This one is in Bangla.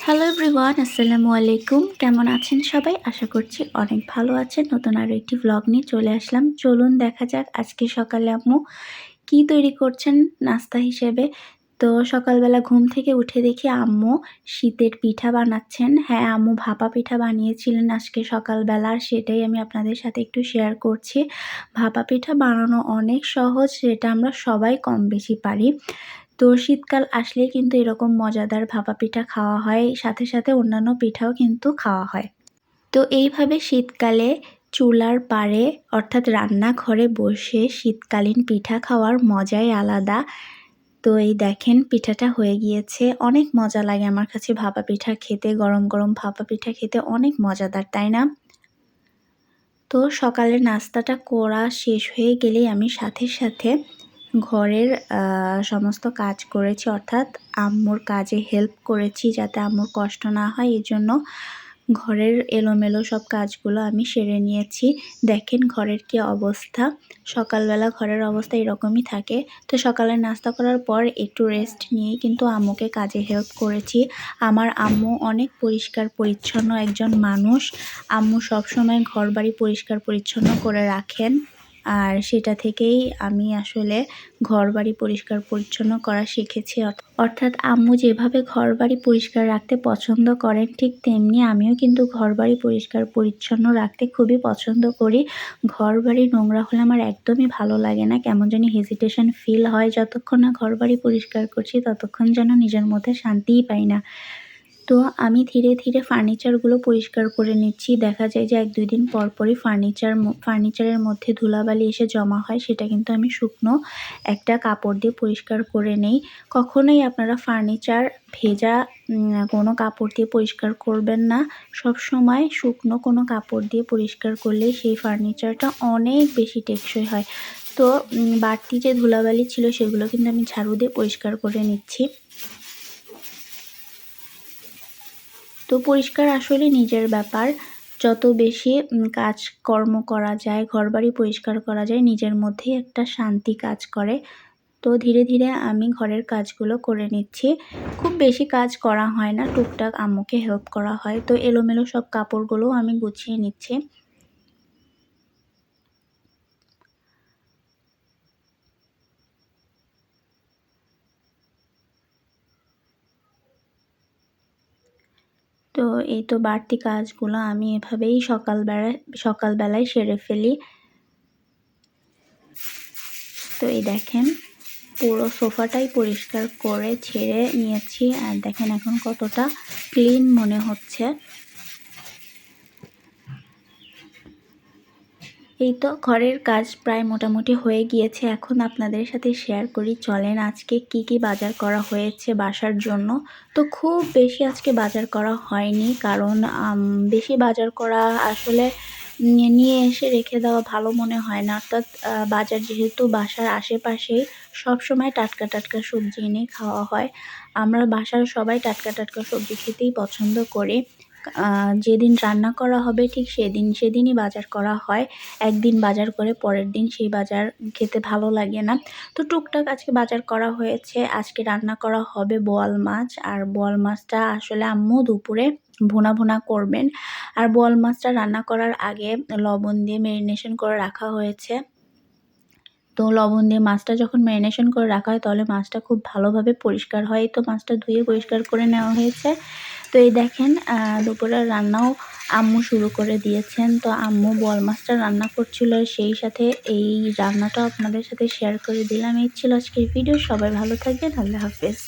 হ্যালো এভরিওয়ান আসসালামু আলাইকুম। কেমন আছেন সবাই? আশা করছি অনেক ভালো আছেন। নতুন আরও একটি ভ্লগ নিয়ে চলে আসলাম। চলুন দেখা যাক আজকে সকালে আম্মু কি তৈরি করছেন নাস্তা হিসেবে। তো সকালবেলা ঘুম থেকে উঠে দেখি আম্মু শীতের পিঠা বানাচ্ছেন। হ্যাঁ আম্মু ভাপা পিঠা বানিয়েছিলেন আজকে সকালবেলা সেটাই আমি আপনাদের সাথে একটু শেয়ার করছি। ভাপা পিঠা বানানো অনেক সহজ, সেটা আমরা সবাই কম বেশি পারি। তো শীতকাল আসলেই কিন্তু এরকম মজাদার ভাপা পিঠা খাওয়া হয়। সাথে সাথে অন্যান্য পিঠাও কিন্তু খাওয়া হয়। তো এইভাবে শীতকালে চুলার পাড়ে অর্থাৎ রান্নাঘরে বসে শীতকালীন পিঠা খাওয়ার মজাই আলাদা। তো এই দেখেন পিঠাটা হয়ে গিয়েছে। অনেক মজা লাগে আমার কাছে ভাপা পিঠা খেতে, গরম গরম ভাপা পিঠা খেতে অনেক মজাদার, তাই না? তো সকালে নাস্তাটা করা শেষ হয়ে গেলেই আমি সাথে সাথে ঘরের সমস্ত কাজ করেছি, অর্থাৎ আম্মুর কাজে হেল্প করেছি যাতে আম্মুর কষ্ট না হয়। এই জন্য ঘরের এলোমেলো সব কাজগুলো আমি সেরে নিয়েছি। দেখেন ঘরের কি অবস্থা। সকালবেলা ঘরের অবস্থা এরকমই থাকে। তো সকালে নাস্তা করার পর একটু রেস্ট নিয়েই কিন্তু আম্মুকে কাজে হেল্প করেছি। আমার আম্মু অনেক পরিষ্কার পরিচ্ছন্ন একজন মানুষ। আম্মু সবসময় ঘর বাড়ি পরিষ্কার পরিচ্ছন্ন করে রাখেন। আর সেটা থেকেই আমি আসলে ঘর বাড়ি পরিষ্কার পরিচ্ছন্ন করা শিখেছি। অর্থাৎ আম্মু যেভাবে ঘর বাড়ি পরিষ্কার রাখতে পছন্দ করেন, ঠিক তেমনি আমিও কিন্তু ঘর বাড়ি পরিষ্কার পরিচ্ছন্ন রাখতে খুবই পছন্দ করি। ঘর বাড়ি নোংরা হলে আমার একদমই ভালো লাগে না, কেমন জানি হেজিটেশন ফিল হয়। যতক্ষণ না ঘর বাড়ি পরিষ্কার করছি, ততক্ষণ যেন নিজের মধ্যে শান্তিই পাই না। তো আমি ধীরে ধীরে ফার্নিচারগুলো পরিষ্কার করে নিচ্ছি। দেখা যায় যে এক দুই দিন পর পরই ফার্নিচার ফার্নিচারের মধ্যে ধুলাবালি এসে জমা হয়, সেটা কিন্তু আমি শুকনো একটা কাপড় দিয়ে পরিষ্কার করে নেই। কখনোই আপনারা ফার্নিচার ভেজা কোনো কাপড় দিয়ে পরিষ্কার করবেন না। সব সময় শুকনো কোনো কাপড় দিয়ে পরিষ্কার করলে সেই ফার্নিচারটা অনেক বেশি টেকসই হয়। তো বাড়তি যে ধুলাবালি ছিল সেগুলো কিন্তু আমি ঝাড়ু দিয়ে পরিষ্কার করে নিচ্ছি। তো পরিষ্কার আসলে নিজের ব্যাপার। যত বেশি কাজকর্ম করা যায়, ঘরবাড়ি পরিষ্কার করা যায়, নিজের মধ্যেই একটা শান্তি কাজ করে। তো ধীরে ধীরে আমি ঘরের কাজগুলো করে নিচ্ছি। খুব বেশি কাজ করা হয় না, টুকটাক আম্মুকে হেল্প করা হয়। তো এলোমেলো সব কাপড়গুলোও আমি গুছিয়ে নিচ্ছি। তো এই তো বাড়তি কাজগুলো আমি এভাবেই সকালবেলা, সকালবেলায় সেরে ফেলি। তো এই দেখেন, পুরো সোফাটাই পরিষ্কার করে ছেড়ে নিয়েছি। আর দেখেন এখন কতটা ক্লিন মনে হচ্ছে। এই তো ঘরের কাজ প্রায় মোটামুটি হয়ে গিয়েছে। এখন আপনাদের সাথে শেয়ার করি। চলেন আজকে কি কি বাজার করা হয়েছে বাসার জন্য? তো খুব বেশি আজকে বাজার করা হয়নি কারণ বেশি বাজার করা আসলে নিয়ে এসে রেখে দেওয়া ভালো মনে হয় না। অর্থাৎ বাজার যেহেতু বাসার আশেপাশেই সবসময় টাটকা টাটকা সবজি এনে খাওয়া হয়। আমরা বাসার সবাই টাটকা টাটকা সবজি খেতেই পছন্দ করি। যেদিন রান্না করা হবে ঠিক সেদিন, সেদিনই বাজার করা হয়। একদিন বাজার করে পরের দিন সেই বাজার খেতে ভালো লাগে না। তো টুকটাক আজকে বাজার করা হয়েছে। আজকে রান্না করা হবে বোয়াল মাছ। আর বোয়াল মাছটা আসলে আম্মু দুপুরে ভুনা ভুনা করবেন। আর বোয়াল মাছটা রান্না করার আগে লবণ দিয়ে ম্যারিনেশন করে রাখা হয়েছে। তো লবণ দিয়ে মাছটা যখন ম্যারিনেশন করে রাখা হয়, তাহলে মাছটা খুব ভালোভাবে পরিষ্কার হয়। তো মাছটা ধুয়ে পরিষ্কার করে নেওয়া হয়েছে। তো এই দেখেন দুপুরের রান্নাও আম্মু শুরু করে দিয়েছেন। তো আম্মু বল মাছটা রান্না করছিল, সেই সাথে এই রান্নাটাও আপনাদের সাথে শেয়ার করে দিলাম। এই ছিল আজকের ভিডিও সবাই ভালো থাকবেন। আল্লাহ হাফেজ।